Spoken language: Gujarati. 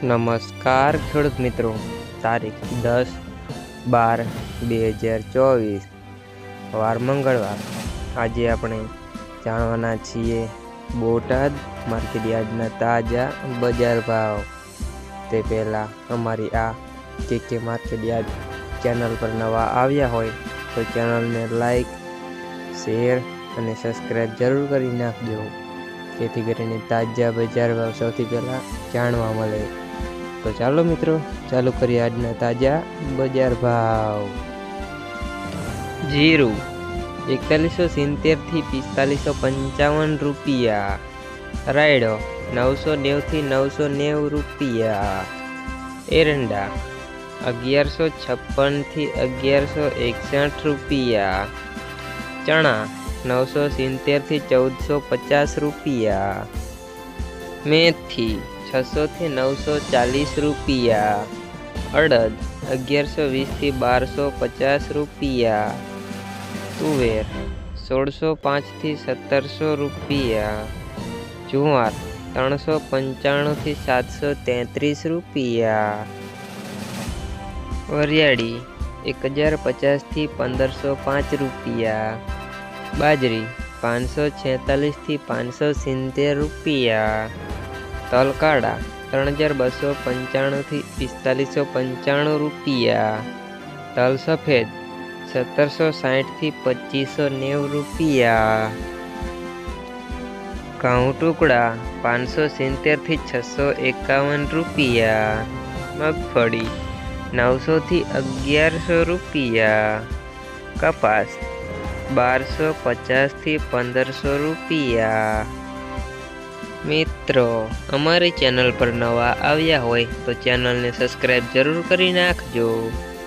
નમસ્કાર ખેડૂત મિત્રો. તારીખ દસ બાર બે હજાર ચોવીસ. વાર મંગળવાર. આજે આપણે જાણવાના છીએ બોટાદ માર્કેટ યાર્ડના તાજા બજાર ભાવ. તે પહેલાં અમારી આ કે કે માર્કેટ યાર્ડ ચેનલ પર નવા આવ્યા હોય તો ચેનલને લાઈક, શેર અને સબસ્ક્રાઈબ જરૂર કરી નાખજો. જેથી કરીને તાજા બજાર ભાવ સૌથી પહેલાં જાણવા મળે. તો ચાલો મિત્રો, ચાલુ કરીએ આજના તાજા બજાર ભાવ. જીરું, એકતાલીસો સિત્તેરથી પિસ્તાલીસો પંચાવન રૂપિયા. રાયડો, નવસો નેવથી નવસો નેવું રૂપિયા. એરંડા, અગિયારસો છપ્પનથી અગિયારસો એકસઠ રૂપિયા. ચણા, નવસો સિત્તેરથી ચૌદસો પચાસ રૂપિયા. મેથી છસોથી નવસો ચાલીસ રૂપિયા. અડદ અગિયારસો વીસથી બારસો પચાસ રૂપિયા. તુવેર સોળસો પાંચથી સત્તરસો રૂપિયા. જુવાર ત્રણસો પંચાણુંથી સાતસો તેત્રીસ રૂપિયા. વરિયાળી એક હજાર પચાસથી પંદરસો પાંચ રૂપિયા. બાજરી પાંચસો છેતાલીસથી પાંચસો સિત્તેર રૂપિયા. તલકાડા, ત્રણ હજાર બસો પંચાણુંથી પિસ્તાલીસો પંચાણું રૂપિયા. તલ સફેદ, સત્તરસો સાઠથી પચીસો નેવું રૂપિયા. ઘઉં ટુકડા, પાંચસો સિત્તેરથી છસો એકાવન રૂપિયા. મગફળી, નવસોથી અગિયારસો રૂપિયા. કપાસ, બારસો પચાસથી પંદરસો રૂપિયા. મિત્રો અમારી ચેનલ પર નવા આવ્યા હોય તો ચેનલને સબસ્ક્રાઈબ જરૂર કરી નાખજો.